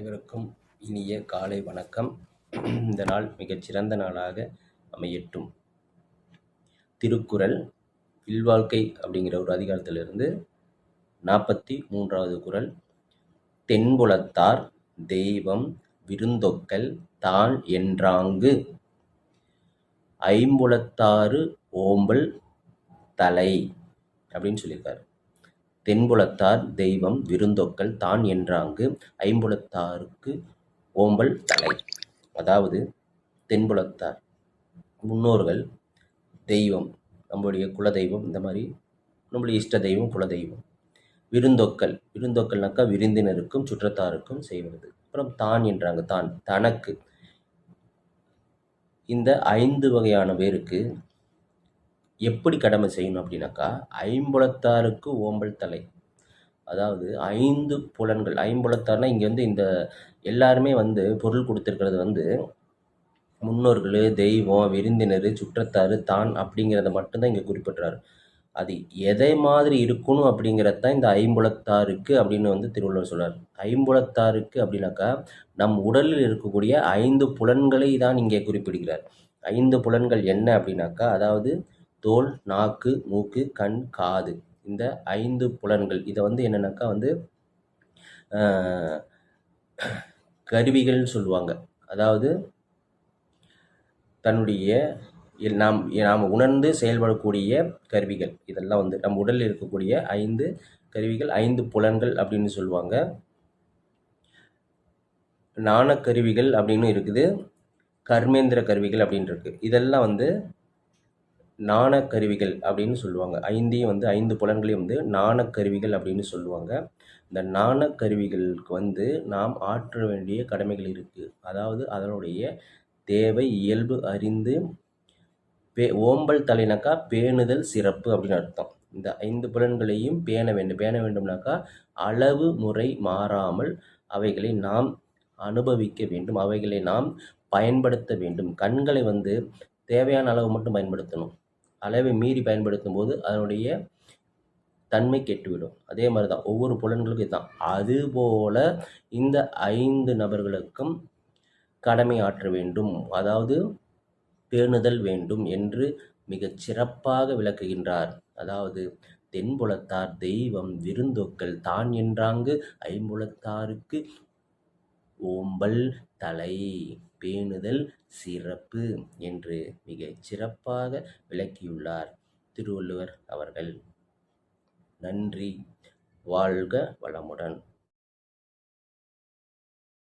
அனைவருக்கும் இனிய காலை வணக்கம். இந்த நாள் மிகச்சிறந்த நாளாக அமையட்டும். திருக்குறள் இல்வாழ்க்கை அப்படிங்கிற ஒரு அதிகாரத்திலிருந்து நாற்பத்தி மூன்றாவது குறள் தென்புலத்தார் தெய்வம் விருந்தொக்கல் தான் என்றாங்கு. ஐம்புலத்தாறு ஓம்பல் தலை அப்படின்னு சொல்லியிருக்காரு. தென்புலத்தார் தெய்வம் விருந்தொக்கல் தான் என்றாங்கு ஐம்புலத்தாருக்கு ஓம்பல் தலை. அதாவது தென்புலத்தார். முன்னோர்கள் தெய்வம் நம்மளுடைய குலதெய்வம் இந்த மாதிரி நம்மளுடைய இஷ்ட தெய்வம் குலதெய்வம். விருந்தொக்கல் விருந்தொக்கல்னாக்கா விருந்தினருக்கும் சுற்றத்தாருக்கும் செய்வது. அப்புறம் தான் என்றாங்க தான் தனக்கு. இந்த ஐந்து வகையான பேருக்கு எப்படி கடமை செய்யணும் அப்படின்னாக்கா ஐம்புலத்தாருக்கு ஓம்பல் தலை. அதாவது ஐந்து புலன்கள். ஐம்புலத்தார்னா இங்கே வந்து இந்த எல்லாருமே வந்து பொருள் கொடுத்துருக்கிறது வந்து முன்னோர்கள் தெய்வம் விருந்தினர் சுற்றத்தாறு தான் அப்படிங்கிறத மட்டும்தான் இங்கே குறிப்பிட்றாரு. அது எதை மாதிரி இருக்கணும் அப்படிங்கிறது தான் இந்த ஐம்புலத்தாருக்கு அப்படின்னு வந்து திருவள்ளுவர் சொல்கிறார் ஐம்புலத்தாருக்கு அப்படின்னாக்கா நம் உடலில் இருக்கக்கூடிய ஐந்து புலன்களை தான் இங்கே குறிப்பிடுகிறார். ஐந்து புலன்கள் என்ன அப்படின்னாக்கா அதாவது தோல் நாக்கு மூக்கு கண் காது. இந்த ஐந்து புலன்கள். இதை வந்து என்னென்னாக்கா வந்து கருவிகள்னு சொல்லுவாங்க. அதாவது தன்னுடைய நாம் நாம் உணர்ந்து செயல்படக்கூடிய கருவிகள். இதெல்லாம் வந்து நம்ம உடலில் இருக்கக்கூடிய ஐந்து கருவிகள் ஐந்து புலன்கள் அப்படின்னு சொல்லுவாங்க. நாணக்கருவிகள் அப்படின்னு இருக்குது. கர்மேந்திர கருவிகள் அப்படின்னு இருக்குது இதெல்லாம் வந்து நாணக்கருவிகள் அப்படின்னு சொல்லுவாங்க. ஐந்தையும் வந்து ஐந்து புலன்களையும் வந்து நாணக்கருவிகள் அப்படின்னு சொல்லுவாங்க. இந்த நாணக்கருவிகளுக்கு வந்து நாம் ஆற்ற வேண்டிய கடமைகள் இருக்குது அதாவது அதனுடைய தேவை இயல்பு அறிந்து பே ஓம்பல் தலைனாக்கா பேணுதல் சிறப்பு அப்படின்னு அர்த்தம். இந்த ஐந்து புலன்களையும் பேண வேண்டும். பேண வேண்டும்னாக்கா அளவு முறை மாறாமல் அவைகளை நாம் அனுபவிக்க வேண்டும். அவைகளை நாம் பயன்படுத்த வேண்டும். கண்களை வந்து தேவையான அளவு மட்டும் பயன்படுத்தணும். அளவை மீறி பயன்படுத்தும் போது அதனுடைய தன்மை கெட்டுவிடும். அதே மாதிரி தான் ஒவ்வொரு புலன்களுக்கும் இதுதான். அதுபோல் இந்த ஐந்து நபர்களுக்கும் கடமை ஆற்ற வேண்டும். அதாவது பேணுதல் வேண்டும் என்று மிகச் சிறப்பாக விளக்குகின்றார். அதாவது தென்புலத்தார் தெய்வம் விருந்தோக்கள் தான் என்றாங்கு ஐம்புலத்தாருக்கு ஓம்பல் தலை. பேணுதல் சிறப்பு என்று மிகச் சிறப்பாக விளக்கியுள்ளார். திருவள்ளுவர் அவர்கள். நன்றி. வாழ்க வளமுடன்.